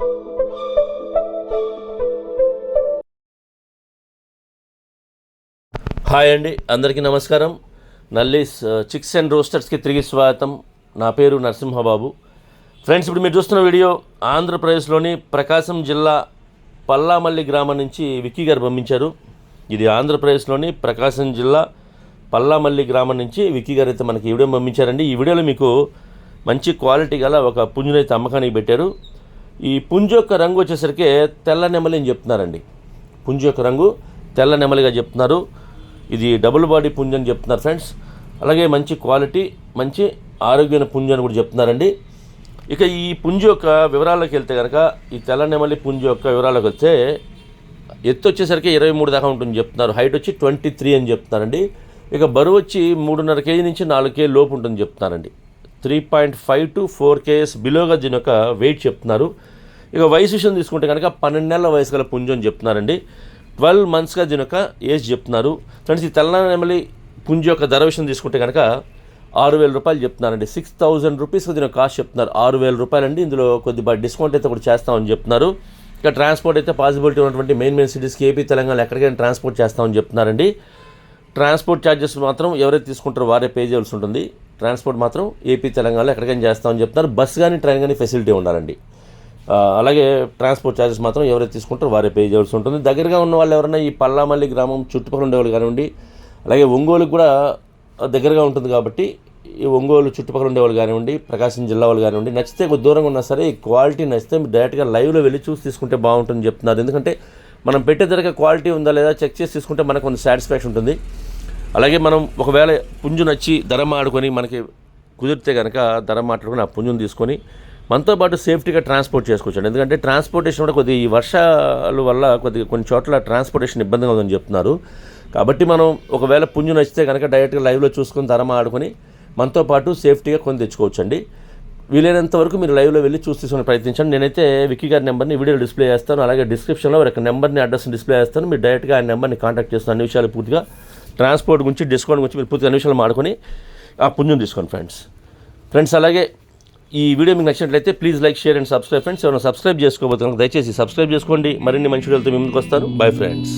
Hi అండి అందరికీ నమస్కారం. నల్లీస్ చిక్స్ అండ్ రోస్టర్స్కి తిరిగి స్వాగతం. నా పేరు నరసింహబాబు. ఫ్రెండ్స్ ఇప్పుడు మీరు చూస్తున్న వీడియో ఆంధ్రప్రదేశ్లోని ప్రకాశం జిల్లా పల్లామల్లి గ్రామం నుంచి విక్కీ గారు పంపించారు. ఇది ఆంధ్రప్రదేశ్లోని ప్రకాశం జిల్లా పల్లామల్లి గ్రామం నుంచి విక్కీ గారు అయితే మనకి ఈ వీడియో పంపించారండి. ఈ వీడియోలో మీకు మంచి క్వాలిటీ గల ఒక పుంజునైతే అమ్మకానికి పెట్టారు. ఈ పుంజు యొక్క రంగు వచ్చేసరికి తెల్ల నెమలి అని చెప్తున్నారండి. పుంజు యొక్క రంగు తెల్ల నెమలిగా చెప్తున్నారు. ఇది డబుల్ బాడీ పుంజు అని చెప్తున్నారు ఫ్రెండ్స్. అలాగే మంచి క్వాలిటీ మంచి ఆరోగ్యమైన పుంజు అని కూడా చెప్తున్నారండి. ఇక ఈ పుంజు యొక్క వివరాల్లోకి వెళ్తే కనుక ఈ తెల్ల నెమలి పుంజు యొక్క వివరాలకు వస్తే ఎత్తు వచ్చేసరికి ఇరవై మూడు దాకా ఉంటుంది చెప్తున్నారు. హైట్ వచ్చి ట్వంటీ త్రీ అని చెప్తున్నారండి. ఇక బరువు వచ్చి మూడున్నర కేజీ నుంచి నాలుగు కేజీ లోపు ఉంటుంది చెప్తున్నారండి. Three point five to four kgs బిలోగా దీని యొక్క వెయిట్ చెప్తున్నారు. ఇక వయసు విషయం తీసుకుంటే కనుక పన్నెండు నెలల వయసు గల పుంజు అని చెప్తున్నారండి. ట్వెల్వ్ మంత్స్గా దీని యొక్క ఏజ్ చెప్తున్నారు. ఫ్రెండ్స్ ఈ తెలంగాణ నెమలి పుంజు యొక్క ధర విషయం తీసుకుంటే కనుక ఆరు వేల రూపాయలు చెప్తున్నారండి. సిక్స్ థౌజండ్ రూపీస్ దీని కాస్ట్ చెప్తున్నారు. ఆరు వేల రూపాయలండి ఇందులో కొద్దిగా డిస్కౌంట్ అయితే కూడా చేస్తామని చెప్తున్నారు. ఇక ట్రాన్స్పోర్ట్ అయితే పాసిబిలిటీ ఉన్నటువంటి మెయిన్ మెయిన్ సిటీస్కి ఏపీ తెలంగాణ ఎక్కడికైనా ట్రాన్స్పోర్ట్ చేస్తామని చెప్తున్నారండి. ట్రాన్స్పోర్ట్ ఛార్జెస్ మాత్రం ఎవరైతే తీసుకుంటారో వారే పే చేయాల్సి ఉంటుంది. ట్రాన్స్పోర్ట్ మాత్రం ఏపీ తెలంగాణలో ఎక్కడికైనా చేస్తామని చెప్తున్నారు. బస్ కానీ ట్రైన్ కానీ ఫెసిలిటీ ఉండాలండి. అలాగే ట్రాన్స్పోర్ట్ ఛార్జెస్ మాత్రం ఎవరైతే తీసుకుంటారో వారే పే చేయాల్సి ఉంటుంది. దగ్గరగా ఉన్న వాళ్ళు ఎవరైనా ఈ పల్లామల్లి గ్రామం చుట్టుపక్కల ఉండేవాళ్ళు కానివ్వండి అలాగే ఒంగోలుకి కూడా దగ్గరగా ఉంటుంది కాబట్టి ఈ ఒంగోలు చుట్టుపక్కల ఉండేవాళ్ళు కానివ్వండి ప్రకాశం జిల్లా వాళ్ళు కానివ్వండి నచ్చితే కొద్ది దూరంగా ఉన్నా సరే ఈ క్వాలిటీ నచ్చితే మీరు డైరెక్ట్గా లైవ్లో వెళ్ళి చూసి తీసుకుంటే బాగుంటుంది చెప్తున్నారు. ఎందుకంటే మనం పెట్టే ధరగా క్వాలిటీ ఉందా లేదా చెక్ చేసి తీసుకుంటే మనకు కొంత సాటిస్ఫాక్షన్ ఉంటుంది. అలాగే మనం ఒకవేళ పుంజు నచ్చి ధర మాడుకొని మనకి కుదిరితే కనుక ధర మాట్లాడుకొని ఆ పుంజును తీసుకొని మనతో పాటు సేఫ్టీగా ట్రాన్స్పోర్ట్ చేసుకోవచ్చు ఎందుకంటే ట్రాన్స్పోర్టేషన్ కూడా కొద్ది ఈ వర్షాల వల్ల కొద్దిగా కొన్ని చోట్ల ట్రాన్స్పోర్టేషన్ ఇబ్బందిగా ఉందని చెప్తున్నారు. కాబట్టి మనం ఒకవేళ పుంజు నచ్చితే కనుక డైరెక్ట్గా లైవ్లో చూసుకొని ధర మాడుకొని మనతో పాటు సేఫ్టీగా కొని తెచ్చుకోవచ్చండి. వీలైనంత వరకు మీరు లైవ్లో వెళ్ళి చూసి తీసుకుని ప్రయత్నించండి. నేనైతే విక్కీ గారి నెంబర్ని వీడియోలో డిస్ప్లే చేస్తాను. అలాగే డిస్క్రిప్షన్లో వారి నెంబర్ని అడ్రస్ని డిస్ప్లే చేస్తాను. మీరు డైరెక్ట్గా ఆ నెంబర్ని కాంటాక్ట్ చేస్తాను అన్ని విషయాలు పూర్తిగా ట్రాన్స్పోర్ట్ గురించి డిస్కౌంట్ గురించి మీరు పూర్తిగా అన్ని విషయాలు మాడుకొని ఆ పుణ్యం తీసుకోండి ఫ్రెండ్స్ ఫ్రెండ్స్ అలాగే ఈ వీడియో మీకు నచ్చినట్లయితే please like share and subscribe friends ఎవరైనా సబ్స్క్రైబ్ చేసుకోబోతున్నారు దయచేసి సబ్స్క్రైబ్ చేసుకోండి. మరిన్ని మంచి వీడియోలతో మీ ముందుకు వస్తాను. Bye friends